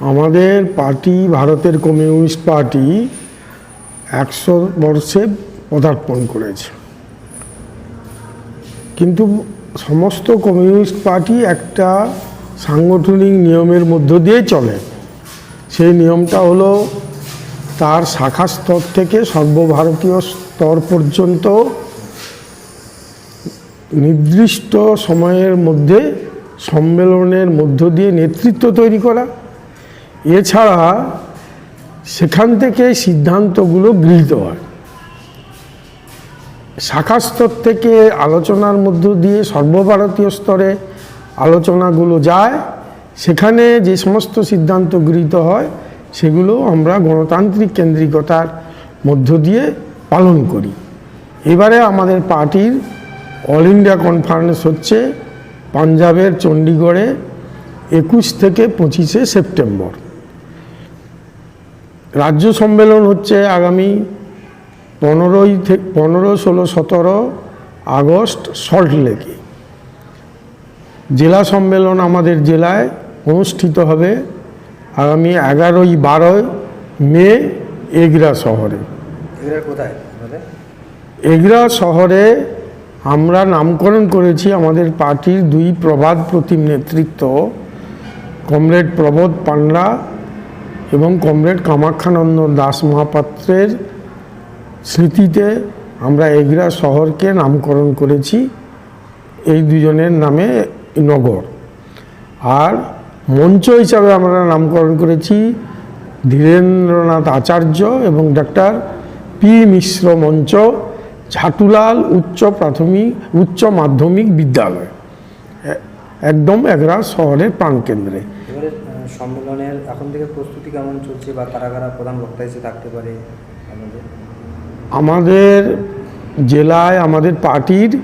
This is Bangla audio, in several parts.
আমাদের পার্টি, ভারতের কমিউনিস্ট পার্টি একশো বর্ষে পদার্পণ করেছে। কিন্তু সমস্ত কমিউনিস্ট পার্টি একটা সাংগঠনিক নিয়মের মধ্য দিয়ে চলে। সেই নিয়মটা হলো তার শাখা স্তর থেকে সর্বভারতীয় স্তর পর্যন্ত নির্দিষ্ট সময়ের মধ্যে সম্মেলনের মধ্য দিয়ে নেতৃত্ব তৈরি করা। এছাড়া সেখান থেকে সিদ্ধান্তগুলো গৃহীত হয়। শাখা স্তর থেকে আলোচনার মধ্য দিয়ে সর্বভারতীয় স্তরে আলোচনাগুলো যায়। সেখানে যে সমস্ত সিদ্ধান্ত গৃহীত হয়, সেগুলো আমরা গণতান্ত্রিক কেন্দ্রিকতার মধ্য দিয়ে পালন করি। এবারে আমাদের পার্টির অল ইন্ডিয়া কনফারেন্স হচ্ছে পাঞ্জাবের চণ্ডীগড়ে একুশ থেকে পঁচিশে সেপ্টেম্বর। রাজ্য সম্মেলন হচ্ছে আগামী পনেরোই থেকে পনেরো ষোলো সতেরো আগস্ট সল্টলেকে জেলা সম্মেলন আমাদের জেলায় অনুষ্ঠিত হবে আগামী এগারোই বারোই মে এগরা শহরে। কোথায় এগরা শহরে আমরা নামকরণ করেছি আমাদের পার্টির দুই প্রবাদ প্রতিম নেতৃত্ব কমরেড প্রবোধ পান্ডা এবং কমরেড কামাখ্যানন্দ দাস মহাপাত্রের স্মৃতিতে আমরা এগরা শহরকে নামকরণ করেছি। এই দুজনের নামে নগর। আর মঞ্চ হিসাবে আমরা নামকরণ করেছি ধীরেন্দ্রনাথ আচার্য এবং ডাক্তার পি মিশ্র মঞ্চ, ঝাটুলাল উচ্চ প্রাথমিক, উচ্চ মাধ্যমিক বিদ্যালয়। একদম এগরা শহরের প্রাণকেন্দ্রে। সম্মেলনের এখন থেকে প্রস্তুতি কেমন চলছে বা কারা কারা প্রধান বক্তা হিসেবে থাকতে পারে আমাদের? আমাদের জেলায় আমাদের পার্টির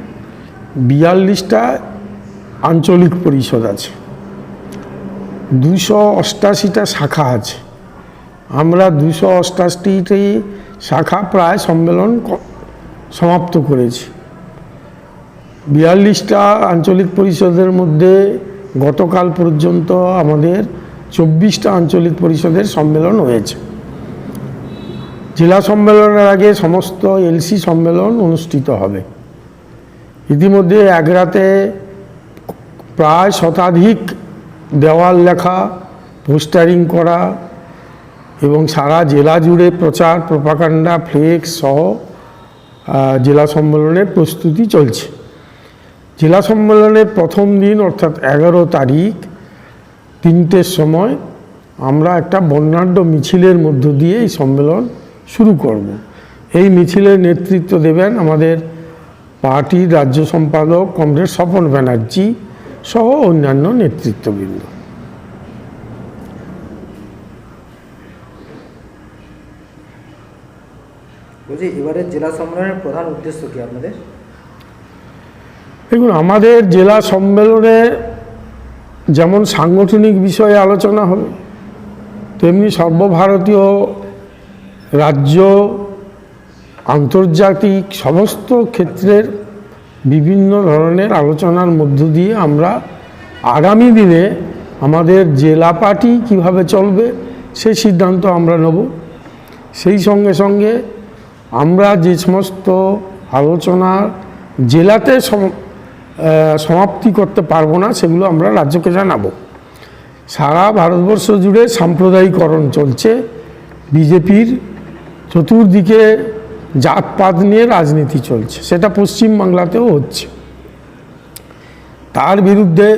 বিয়াল্লিশটা আঞ্চলিক পরিষদ আছে। দুশো অষ্টাশিটা শাখা আছে। আমরা দুশো অষ্টাশিটি শাখা প্রায় সম্মেলন সমাপ্ত করেছি। বিয়াল্লিশটা আঞ্চলিক পরিষদের মধ্যে গতকাল পর্যন্ত আমাদের চব্বিশটা আঞ্চলিক পরিষদের সম্মেলন হয়েছে। জেলা সম্মেলনের আগে সমস্ত এলসি সম্মেলন অনুষ্ঠিত হবে। ইতিমধ্যে একরাতে প্রায় শতাধিক দেওয়াল লেখা, পোস্টারিং করা এবং সারা জেলা জুড়ে প্রচার, প্রপাকাণ্ডা, ফ্লেক্স সহ জেলা সম্মেলনের প্রস্তুতি চলছে। জেলা সম্মেলনের প্রথম দিন অর্থাৎ এগারো তারিখ তিনটের সময় আমরা একটা বর্ণাঢ্য মিছিলের মধ্য দিয়ে এই সম্মেলন শুরু করব। এই মিছিলের নেতৃত্ব দেবেন আমাদের পার্টির রাজ্য সম্পাদক কমরেড স্বপন ব্যানার্জি সহ অন্যান্য নেতৃত্ববৃন্দ। বলছি এবারে জেলা সম্মেলনের প্রধান উদ্দেশ্য কি আপনাদের? দেখুন আমাদের জেলা সম্মেলনে যেমন সাংগঠনিক বিষয়ে আলোচনা হবে, তেমনি সর্বভারতীয় রাজ্য, আন্তর্জাতিক সমস্ত ক্ষেত্রের বিভিন্ন ধরনের আলোচনার মধ্য দিয়ে আমরা আগামী দিনে আমাদের জেলা পার্টি কীভাবে চলবে সেই সিদ্ধান্ত আমরা নেব। সেই সঙ্গে সঙ্গে আমরা যে সমস্ত আলোচনা জেলাতে সমাপ্তি করতে পারব না, সেগুলো আমরা রাজ্যকে জানাব। সারা ভারতবর্ষ জুড়ে সাম্প্রদায়িকরণ চলছে। বিজেপির চতুর্দিকে জাতপাত নিয়ে রাজনীতি চলছে, সেটা পশ্চিমবাংলাতেও হচ্ছে। তার বিরুদ্ধে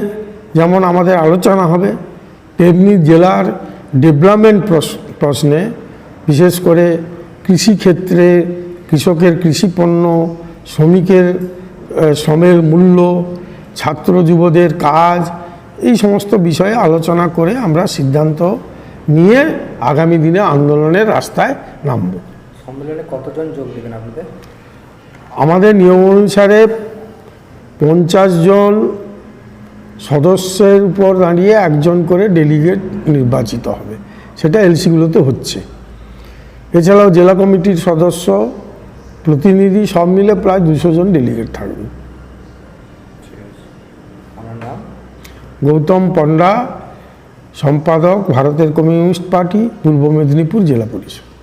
যেমন আমাদের আলোচনা হবে, তেমনি জেলার ডেভেলপমেন্ট প্রশ্নে বিশেষ করে কৃষিক্ষেত্রে কৃষকের কৃষিপণ্য শ্রমিকের শ্রমের মূল্য ছাত্র যুবদের কাজ এই সমস্ত বিষয়ে আলোচনা করে আমরা সিদ্ধান্ত নিয়ে আগামী দিনে আন্দোলনের রাস্তায় নামব। সম্মেলনে কতজন যোগ দেবেন আপনাদের? আমাদের নিয়ম অনুসারে পঞ্চাশ জন সদস্যের উপর দাঁড়িয়ে একজন করে ডেলিগেট নির্বাচিত হবে। সেটা এলসিগুলোতে হচ্ছে। এছাড়াও জেলা কমিটির সদস্য প্রতিনিধি সব মিলে প্রায় দুশো জন ডেলিগেট থাকবে। গৌতম পণ্ডা সম্পাদক ভারতের কমিউনিস্ট পার্টি পূর্ব মেদিনীপুর জেলা পরিষদ